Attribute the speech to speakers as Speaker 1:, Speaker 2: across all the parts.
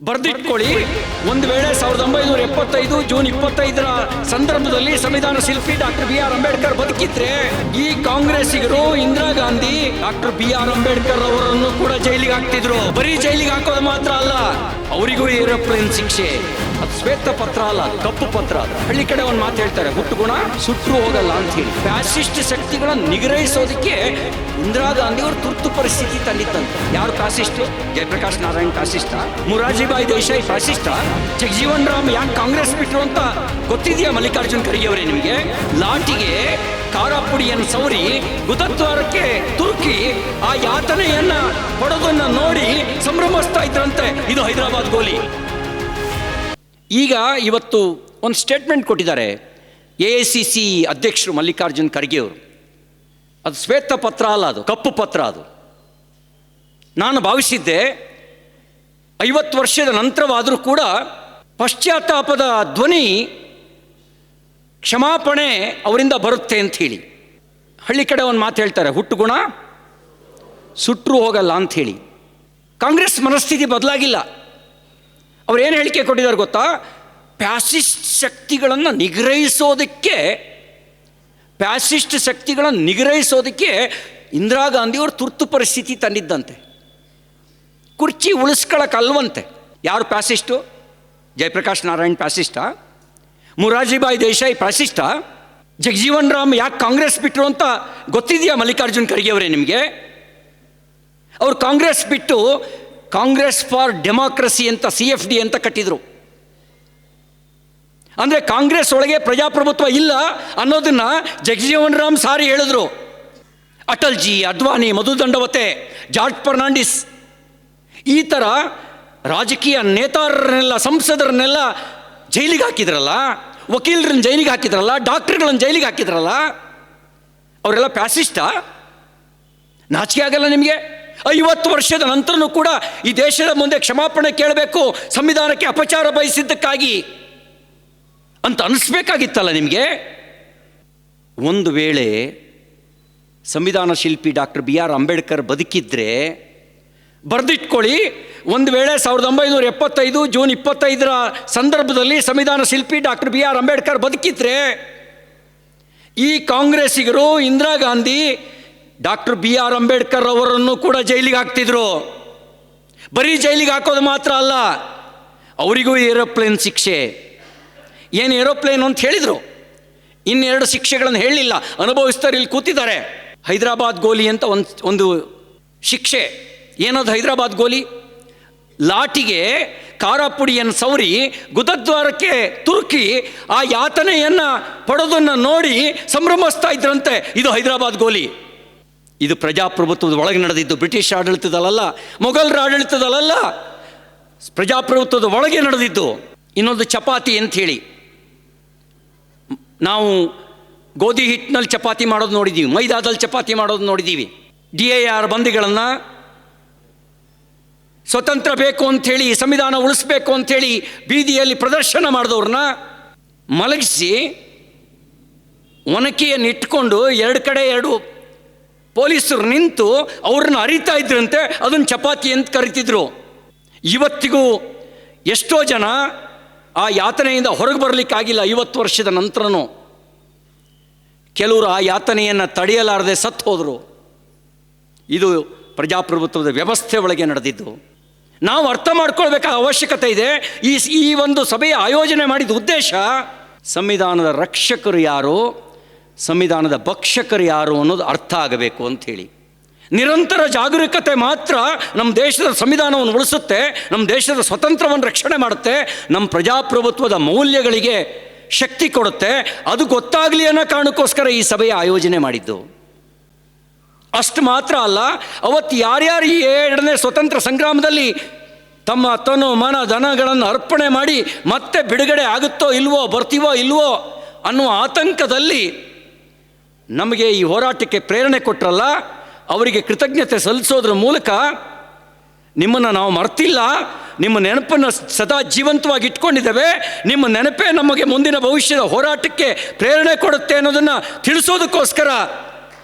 Speaker 1: ಬರ್ದಿಟ್ಕೊಳ್ಳಿ. ಒಂದು ವೇಳೆ ಸಾವಿರದ ಒಂಬೈನೂರ ಎಪ್ಪತ್ತೈದು, ಜೂನ್ ಇಪ್ಪತ್ತೈದರ ಸಂದರ್ಭದಲ್ಲಿ ಸಂವಿಧಾನ ಶಿಲ್ಪಿ ಡಾಕ್ಟರ್ ಬಿ ಆರ್ ಅಂಬೇಡ್ಕರ್ ಬದುಕಿದ್ರೆ ಈ ಕಾಂಗ್ರೆಸ್ಸಿಗರು Indira Gandhi doctor B R Ambedkar ಅವರನ್ನು ಕೂಡ ಜೈಲಿಗೆ ಹಾಕ್ತಿದ್ರು. ಬರೀ ಜೈಲಿಗೆ ಹಾಕೋದು ಮಾತ್ರ ಅಲ್ಲ, ಅವರಿಗೂ ಏರೋಪ್ಲೇನ್ ಶಿಕ್ಷೆ, ಅದು ಶ್ವೇತ ಪತ್ರ ಅಲ್ಲ ಕಪ್ಪು ಪತ್ರ ಹಳ್ಳಿ ಕಡೆ ಒಂದು ಮಾತು ಹೇಳ್ತಾರೆ ಹುಟ್ಟು ಗುಣ ಸುಟ್ಟು ಹೋಗಲ್ಲ ಅಂತ ಹೇಳಿ. ಫ್ಯಾಸಿಸ್ಟ್ ಶಕ್ತಿಗಳನ್ನ ನಿಗ್ರಹಿಸೋದಕ್ಕೆ ಇಂದಿರಾ ಗಾಂಧಿ ಅವರು ತುರ್ತು ಪರಿಸ್ಥಿತಿ ತಂದಿದ್ದಂತೆ. ಯಾರು fascist? Jayaprakash Narayan fascist. Morarjibhai Desai fascist. Jagjivan Ram ಯಾಕೆ ಕಾಂಗ್ರೆಸ್ ಬಿಟ್ರು ಅಂತ ಗೊತ್ತಿದೆಯಾ ಮಲ್ಲಿಕಾರ್ಜುನ್ ಖರ್ಗೆ ಅವರೇ ನಿಮಗೆ? ಲಾಟಿಗೆ ಖಾರ ಸೌರಿ ಸವರಿ ಗುದದ್ವಾರಕ್ಕೆ ತುರುಕಿ ಆ ಯಾತನೆಯನ್ನ ಪಡೋದನ್ನ ನೋಡಿ ಸಂಭ್ರಮಿಸ್ತಾ ಇದ್ರಂತೆ. ಇದು ಹೈದರಾಬಾದ್ ಗೋಲಿ. ಈಗ ಇವತ್ತು ಒಂದು ಸ್ಟೇಟ್ಮೆಂಟ್ ಕೊಟ್ಟಿದ್ದಾರೆ. ಎ ಸಿ ಸಿ ಅಧ್ಯಕ್ಷರು ಮಲ್ಲಿಕಾರ್ಜುನ್ ಖರ್ಗೆ ಅವರು. ಅದು ಶ್ವೇತ ಪತ್ರ ಅಲ್ಲ ಅದು, ಕಪ್ಪು ಪತ್ರ ಅದು. ನಾನು ಭಾವಿಸಿದ್ದೆ ಐವತ್ತು ವರ್ಷದ ನಂತರವಾದರೂ ಕೂಡ ಪಶ್ಚಾತ್ತಾಪದ ಧ್ವನಿ ಕ್ಷಮಾಪಣೆ ಅವರಿಂದ ಬರುತ್ತೆ ಅಂತ ಹೇಳಿ. ಹಳ್ಳಿ ಕಡೆ ಒಂದು ಮಾತು ಹೇಳ್ತಾರೆ ಹುಟ್ಟು ಗುಣ ಸುಟ್ಟರು ಹೋಗಲ್ಲ ಹೇಳಿ. ಕಾಂಗ್ರೆಸ್ ಮನಸ್ಥಿತಿ ಬದಲಾಗಿಲ್ಲ. ಅವ್ರು ಏನು ಹೇಳಿಕೆ ಕೊಟ್ಟಿದ್ದಾರೆ ಗೊತ್ತಾ? ಪ್ಯಾಸಿಸ್ಟ್ ಶಕ್ತಿಗಳನ್ನು ನಿಗ್ರಹಿಸೋದಕ್ಕೆ ಪ್ಯಾಸಿಸ್ಟ್ ಶಕ್ತಿಗಳನ್ನು ನಿಗ್ರಹಿಸೋದಕ್ಕೆ ಇಂದಿರಾ ಗಾಂಧಿಯವರು ತುರ್ತು ಪರಿಸ್ಥಿತಿ ತಂದಿದ್ದಂತೆ. ಕುರ್ಚಿ ಉಳಿಸ್ಕೊಳಕ್ಕಲ್ವಂತೆ ಯಾರು ಪ್ಯಾಸಿಸ್ಟು ಜಯಪ್ರಕಾಶ್ ನಾರಾಯಣ್ ಪ್ಯಾಸಿಸ್ಟಾ ಮುರಾಜಿಬಾಯಿ ದೇಶಾಯಿ ಪ್ರಾಶಿಷ್ಟ ಜಗಜೀವನ್ ರಾಮ್ ಯಾಕೆ ಕಾಂಗ್ರೆಸ್ ಬಿಟ್ಟರು ಅಂತ ಗೊತ್ತಿದೆಯಾ ಮಲ್ಲಿಕಾರ್ಜುನ್ ಖರ್ಗೆ ಅವರೇ ನಿಮಗೆ? ಅವರು ಕಾಂಗ್ರೆಸ್ ಬಿಟ್ಟು ಕಾಂಗ್ರೆಸ್ ಫಾರ್ ಡೆಮಾಕ್ರಸಿ ಅಂತ ಸಿ ಎಫ್ ಡಿ ಅಂತ ಕಟ್ಟಿದ್ರು. ಅಂದರೆ ಕಾಂಗ್ರೆಸ್ ಒಳಗೆ ಪ್ರಜಾಪ್ರಭುತ್ವ ಇಲ್ಲ ಅನ್ನೋದನ್ನ ಜಗಜೀವನ್ ರಾಮ್ ಸಾರಿ ಹೇಳಿದ್ರು. ಅಟಲ್ ಜಿ ಅದ್ವಾನಿ ಮಧು ದಂಡವತೆ ಜಾರ್ಜ್ ಫರ್ನಾಂಡಿಸ್ ಈ ಥರ ರಾಜಕೀಯ ನೇತಾರರನ್ನೆಲ್ಲ ಸಂಸದರನ್ನೆಲ್ಲ ಜೈಲಿಗೆ ಹಾಕಿದ್ರಲ್ಲ, ವಕೀಲರನ್ನ ಜೈಲಿಗೆ ಹಾಕಿದ್ರಲ್ಲ, ಡಾಕ್ಟರ್ಗಳನ್ನ ಜೈಲಿಗೆ ಹಾಕಿದ್ರಲ್ಲ, ಅವರೆಲ್ಲ ಪ್ಯಾಸಿಸ್ಟ ನಾಚಿಕೆ ಆಗಲ್ಲ ನಿಮಗೆ? ಐವತ್ತು ವರ್ಷದ ನಂತರನೂ ಕೂಡ ಈ ದೇಶದ ಮುಂದೆ ಕ್ಷಮಾಪಣೆ ಕೇಳಬೇಕು, ಸಂವಿಧಾನಕ್ಕೆ ಅಪಚಾರ ಬಯಸಿದ್ದಕ್ಕಾಗಿ ಅಂತ ಅನಿಸ್ಬೇಕಾಗಿತ್ತಲ್ಲ ನಿಮಗೆ? ಒಂದು ವೇಳೆ ಸಂವಿಧಾನ ಶಿಲ್ಪಿ ಡಾಕ್ಟರ್ ಬಿ ಆರ್ ಅಂಬೇಡ್ಕರ್ ಬದುಕಿದ್ರೆ ಬರೆದಿಟ್ಕೊಳ್ಳಿ. ಒಂದು ವೇಳೆ ಸಾವಿರದ ಒಂಬೈನೂರ ಎಪ್ಪತ್ತೈದು, ಜೂನ್ ಇಪ್ಪತ್ತೈದರ ಸಂದರ್ಭದಲ್ಲಿ ಸಂವಿಧಾನ ಶಿಲ್ಪಿ ಡಾಕ್ಟರ್ ಬಿ ಆರ್ ಅಂಬೇಡ್ಕರ್ ಬದುಕಿದ್ರೆ, ಈ ಕಾಂಗ್ರೆಸ್ಸಿಗರು Indira Gandhi, doctor B R Ambedkar ಅವರನ್ನು ಕೂಡ ಜೈಲಿಗೆ ಹಾಕ್ತಿದ್ರು. ಬರೀ ಜೈಲಿಗೆ ಹಾಕೋದು ಮಾತ್ರ ಅಲ್ಲ, ಅವರಿಗೂ ಏರೋಪ್ಲೇನ್ ಶಿಕ್ಷೆ. ಏನು ಏರೋಪ್ಲೇನ್ ಅಂತ ಹೇಳಿದರು? ಇನ್ನೆರಡು ಶಿಕ್ಷೆಗಳನ್ನು ಹೇಳಲಿಲ್ಲ. ಅನುಭವಿಸ್ತಾರೆ ಇಲ್ಲಿ ಕೂತಿದ್ದಾರೆ. ಹೈದರಾಬಾದ್ ಗೋಲಿ ಅಂತ ಒಂದು ಒಂದು ಶಿಕ್ಷೆ. ಏನದು ಹೈದರಾಬಾದ್ ಗೋಲಿ? ಲಾಟಿಗೆ ಖಾರ ಪುಡಿಯನ್ನು ಸವರಿ ಗುದದ್ವಾರಕ್ಕೆ ತುರುಕಿ ಆ ಯಾತನೆಯನ್ನು ಪಡೋದನ್ನು ನೋಡಿ ಸಂಭ್ರಮಿಸ್ತಾ ಇದ್ರಂತೆ. ಇದು ಹೈದರಾಬಾದ್ ಗೋಲಿ. ಇದು ಪ್ರಜಾಪ್ರಭುತ್ವದ ಒಳಗೆ ನಡೆದಿದ್ದು ಬ್ರಿಟಿಷ್ ಆಡಳಿತದಲ್ಲ ಮೊಘಲರ ಆಡಳಿತದಲ್ಲ ಪ್ರಜಾಪ್ರಭುತ್ವದ ಒಳಗೆ ನಡೆದಿದ್ದು. ಇನ್ನೊಂದು ಚಪಾತಿ ಅಂತ ಹೇಳಿ. ನಾವು ಗೋಧಿ ಹಿಟ್ಟಿನಲ್ಲಿ ಚಪಾತಿ ಮಾಡೋದು ನೋಡಿದ್ದೀವಿ, ಮೈದಾದಲ್ಲಿ ಚಪಾತಿ ಮಾಡೋದು ನೋಡಿದ್ದೀವಿ. ಡಿ ಎ ಆರ್ ಬಂದಿಗಳನ್ನು ಸ್ವತಂತ್ರ ಬೇಕು ಅಂಥೇಳಿ, ಸಂವಿಧಾನ ಉಳಿಸ್ಬೇಕು ಅಂಥೇಳಿ ಬೀದಿಯಲ್ಲಿ ಪ್ರದರ್ಶನ ಮಾಡಿದವ್ರನ್ನ ಮಲಗಿಸಿ ಒನಕೆಯನ್ನು ಇಟ್ಕೊಂಡು ಎರಡು ಕಡೆ ಎರಡು ಪೊಲೀಸರು ನಿಂತು ಅವ್ರನ್ನ ಅರಿತಾ ಇದ್ರಂತೆ, ಅದನ್ನು ಚಪಾತಿ ಅಂತ ಕರಿತಿದ್ರು. ಇವತ್ತಿಗೂ ಎಷ್ಟೋ ಜನ ಆ ಯಾತನೆಯಿಂದ ಹೊರಗೆ ಬರಲಿಕ್ಕಾಗಿಲ್ಲ ಐವತ್ತು ವರ್ಷದ ನಂತರನೂ. ಕೆಲವರು ಆ ಯಾತನೆಯನ್ನು ತಡೆಯಲಾರದೆ ಸತ್ತು ಹೋದರು. ಇದು ಪ್ರಜಾಪ್ರಭುತ್ವದ ವ್ಯವಸ್ಥೆ ಒಳಗೆ ನಡೆದಿದ್ದು. ನಾವು ಅರ್ಥ ಮಾಡ್ಕೊಳ್ಬೇಕಾದ ಅವಶ್ಯಕತೆ ಇದೆ. ಈ ಈ ಒಂದು ಸಭೆಯ ಆಯೋಜನೆ ಮಾಡಿದ ಉದ್ದೇಶ ಸಂವಿಧಾನದ ರಕ್ಷಕರು ಯಾರು, ಸಂವಿಧಾನದ ಭಕ್ಷಕರು ಯಾರು ಅನ್ನೋದು ಅರ್ಥ ಆಗಬೇಕು ಅಂಥೇಳಿ ನಿರಂತರ ಜಾಗರೂಕತೆ ಮಾತ್ರ ನಮ್ಮ ದೇಶದ ಸಂವಿಧಾನವನ್ನು ಉಳಿಸುತ್ತೆ, ನಮ್ಮ ದೇಶದ ಸ್ವತಂತ್ರವನ್ನು ರಕ್ಷಣೆ ಮಾಡುತ್ತೆ, ನಮ್ಮ ಪ್ರಜಾಪ್ರಭುತ್ವದ ಮೌಲ್ಯಗಳಿಗೆ ಶಕ್ತಿ ಕೊಡುತ್ತೆ. ಅದು ಗೊತ್ತಾಗಲಿ ಅನ್ನೋ ಕಾರಣಕ್ಕೋಸ್ಕರ ಈ ಸಭೆಯ ಆಯೋಜನೆ ಮಾಡಿದ್ದು. ಅಷ್ಟು ಮಾತ್ರ ಅಲ್ಲ, ಅವತ್ತು ಯಾರ್ಯಾರು ಈ ಎರಡನೇ ಸ್ವತಂತ್ರ ಸಂಗ್ರಾಮದಲ್ಲಿ ತಮ್ಮ ತನು ಮನ ಧನಗಳನ್ನು ಅರ್ಪಣೆ ಮಾಡಿ ಮತ್ತೆ ಬಿಡುಗಡೆ ಆಗುತ್ತೋ ಇಲ್ವೋ, ಬರ್ತೀವೋ ಇಲ್ವೋ ಅನ್ನುವ ಆತಂಕದಲ್ಲಿ ನಮಗೆ ಈ ಹೋರಾಟಕ್ಕೆ ಪ್ರೇರಣೆ ಕೊಟ್ಟರಲ್ಲ ಅವರಿಗೆ ಕೃತಜ್ಞತೆ ಸಲ್ಲಿಸೋದ್ರ ಮೂಲಕ ನಿಮ್ಮನ್ನು ನಾವು ಮರ್ತಿಲ್ಲ. ನಿಮ್ಮ ನೆನಪನ್ನು ಸದಾ ಜೀವಂತವಾಗಿ ಇಟ್ಕೊಂಡಿದ್ದೇವೆ. ನಿಮ್ಮ ನೆನಪೇ ನಮಗೆ ಮುಂದಿನ ಭವಿಷ್ಯದ ಹೋರಾಟಕ್ಕೆ ಪ್ರೇರಣೆ ಕೊಡುತ್ತೆ ಅನ್ನೋದನ್ನು ತಿಳಿಸೋದಕ್ಕೋಸ್ಕರ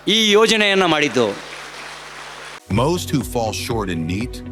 Speaker 1: ಈ ಯೋಜನೆಯನ್ನು ಮಾಡಿದ್ದು.
Speaker 2: Most who fall short in NEAT